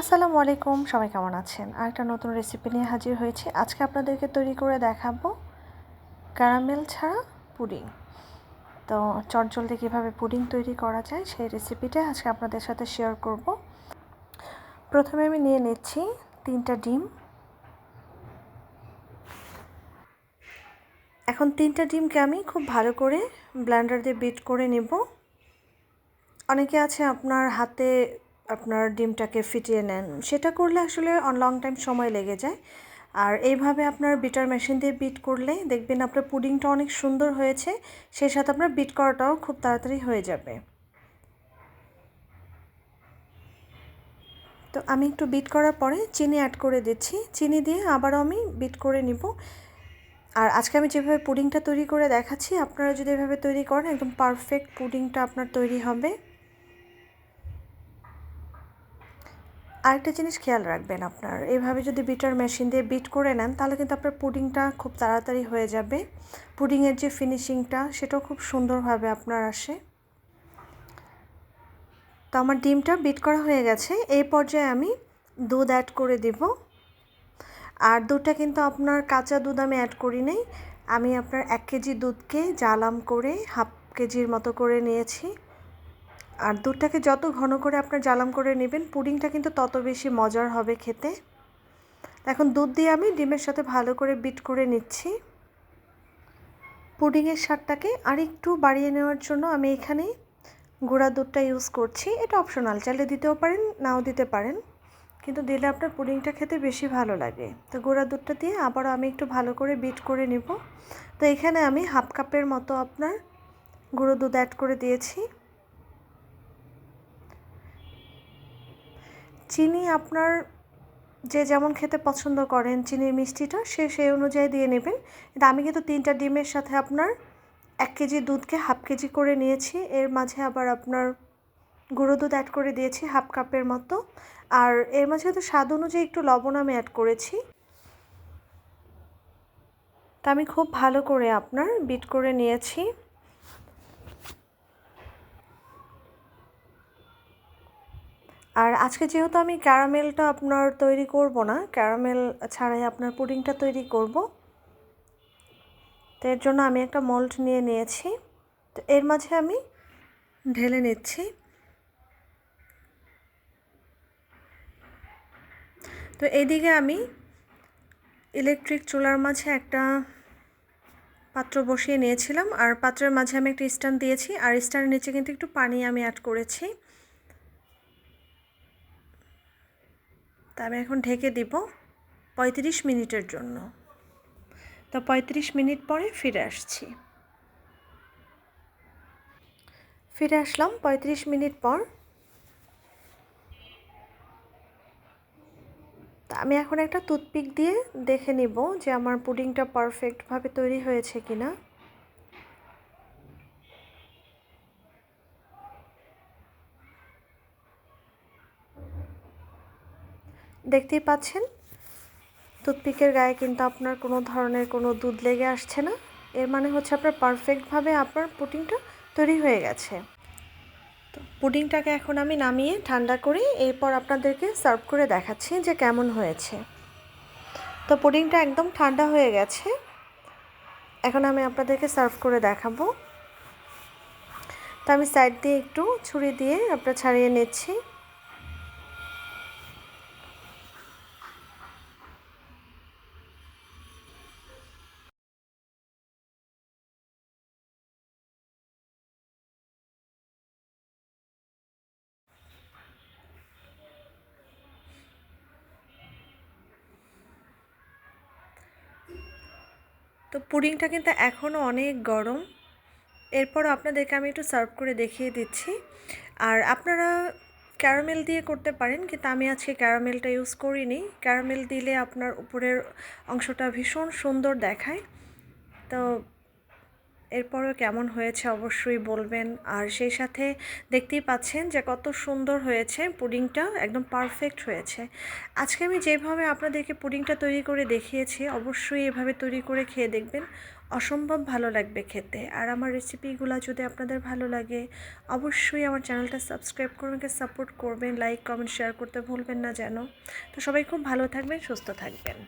আসসালামু আলাইকুম, সবাই কেমন আছেন? আর একটা নতুন রেসিপি নিয়ে হাজির হয়েছি। আজকে আপনাদেরকে তৈরি করে দেখাবো ক্যারামেল ছাড়া পুডিং তো চটজলদি কীভাবে পুডিং তৈরি করা যায় সেই রেসিপিটা আজকে আপনাদের সাথে শেয়ার করব। প্রথমে আমি নিয়ে নিচ্ছি তিনটা ডিম। এখন তিনটা ডিমকে আমি খুব ভালো করে ব্লেন্ডার দিয়ে বিট করে নেব। অনেকে আছে আপনার হাতে আপনার ডিমটাকে ফিটিয়ে নেন। সেটা করলে আসলে লং টাইম সময় লেগে যায়। আর এইভাবে আপনার বিটার মেশিন দিয়ে বিট করলে দেখবেন আপনার পুডিংটা অনেক সুন্দর হয়েছে। সেই সাথে আপনার বিট করাটাও খুব তাড়াতাড়ি হয়ে যাবে। তো আমি একটু বিট করার পরে চিনি অ্যাড করে দিচ্ছি। চিনি দিয়ে আবারও আমি বিট করে নিব। আর আজকে আমি যেভাবে পুডিংটা তৈরি করে দেখাচ্ছি, আপনারা যদি এভাবে তৈরি করেন, একদম পারফেক্ট পুডিংটা আপনার তৈরি হবে। আরেকটা জিনিস খেয়াল রাখবেন আপনার, এভাবে যদি বিটার মেশিন দিয়ে বিট করে নেন, তাহলে কিন্তু আপনার পুডিংটা খুব তাড়াতাড়ি হয়ে যাবে। পুডিংয়ের যে ফিনিশিংটা, সেটাও খুব সুন্দরভাবে আপনার আসে। তো আমার ডিমটা বিট করা হয়ে গেছে। এই পর্যায়ে আমি দুধ অ্যাড করে দিব। আর দুধটা কিন্তু আপনার কাঁচা দুধ আমি অ্যাড করি নাই। আমি আপনার এক কেজি দুধকে জ্বালাম করে, হাফ কেজির মতো করে নিয়েছি। আর দুধটাকে যত ঘন করে আপনার জ্বালাম করে নেবেন, পুডিংটা কিন্তু তত বেশি মজার হবে খেতে। এখন দুধ দিয়ে আমি ডিমের সাথে ভালো করে বিট করে নিচ্ছি। পুডিংয়ের স্বাদটাকে আরেকটু বাড়িয়ে নেওয়ার জন্য আমি এখানে গুঁড়া দুধটা ইউজ করছি। এটা অপশনাল চাইলে দিতেও পারেন, নাও দিতে পারেন। কিন্তু দিলে আপনার পুডিংটা খেতে বেশি ভালো লাগে। তো গুঁড়া দুধটা দিয়ে আবারও আমি একটু ভালো করে বিট করে নিব। তো এখানে আমি হাফ কাপের মতো আপনার গুঁড়ো দুধ অ্যাড করে দিয়েছি। চিনি আপনার যে যেমন খেতে পছন্দ করেন, চিনির মিষ্টিটা সে সেই অনুযায়ী দিয়ে নেবেন। কিন্তু আমি কিন্তু তিনটা ডিমের সাথে আপনার এক কেজি দুধকে হাফ কেজি করে নিয়েছি। এর মাঝে আবার আপনার গুঁড়ো দুধ অ্যাড করে দিয়েছি, হাফ কাপের মতো। আর এর মাঝে তো স্বাদ অনুযায়ী একটু লবণ আমি অ্যাড করেছি। তা আমি খুব ভালো করে আপনার বিট করে নিয়েছি। আর আজকে যেহেতু আমি ক্যারামেলটা আপনার তৈরি করব না, ক্যারামেল ছাড়াই আপনার পুডিংটা তৈরি করব, তো এর জন্য আমি একটা মল্ট নিয়ে নিয়েছি। তো এর মাঝে আমি ঢেলে নিচ্ছি। তো এইদিকে আমি ইলেকট্রিক চুলার মাঝে একটা পাত্র বসিয়ে নিয়েছিলাম, আর পাত্রের মাঝে আমি একটা স্ট্যান্ড দিয়েছি, আর স্ট্যান্ডের নিচে কিন্তু একটু পানি আমি অ্যাড করেছি। তা আমি এখন ঢেকে দিব পঁয়ত্রিশ মিনিটের জন্য। তো পঁয়ত্রিশ মিনিট পরে ফিরে আসছি। ফিরে আসলাম পঁয়ত্রিশ মিনিট পর। তা আমি এখন একটা টুথপিক দিয়ে দেখে নিব যে আমার পুডিংটা পারফেক্টভাবে তৈরি হয়েছে কিনা। দেখতেই পাচ্ছেন? টুথপিকের গায়ে কিন্তু আপনার কোনো ধরনের কোনো দুধ লেগে আসছে না। এর মানে হচ্ছে আপনার পারফেক্টভাবে আপনার পুডিংটা তৈরি হয়ে গেছে। তো পুডিংটাকে এখন আমি নামিয়ে ঠান্ডা করি এরপর আপনাদেরকে সার্ভ করে দেখাচ্ছি যে কেমন হয়েছে। তো পুডিংটা একদম ঠান্ডা হয়ে গেছে। এখন আমি আপনাদেরকে সার্ভ করে দেখাবো। তো আমি সাইড দিয়ে একটু ছুরি দিয়ে আপনার ছাড়িয়ে নিচ্ছি। তো পুডিংটা কিন্তু এখনও অনেক গরম। এরপর আপনাদেরকে আমি একটু সার্ভ করে দেখিয়ে দিচ্ছি। আর আপনারা ক্যারামেল দিয়ে করতে পারেন, কিন্তু আমি আজকে ক্যারামেলটা ইউজ করিনি। ক্যারামেল দিলে আপনার উপরের অংশটা ভীষণ সুন্দর দেখায়। তো এরপরও কেমন হয়েছে অবশ্যই বলবেন। আর সেই সাথে দেখতেই পাচ্ছেন যে কত সুন্দর হয়েছে পুডিংটা, একদম পারফেক্ট হয়েছে। আজকে আমি যেভাবে আপনাদেরকে পুডিংটা তৈরি করে দেখিয়েছি, অবশ্যই এভাবে তৈরি করে খেয়ে দেখবেন। অসম্ভব ভালো লাগবে খেতে। আর আমার রেসিপিগুলো যদি আপনাদের ভালো লাগে, অবশ্যই আমার চ্যানেলটা সাবস্ক্রাইব করবেন সাপোর্ট করবেন লাইক কমেন্ট শেয়ার করতে ভুলবেন না যেন। তো সবাই খুব ভালো থাকবেন, সুস্থ থাকবেন।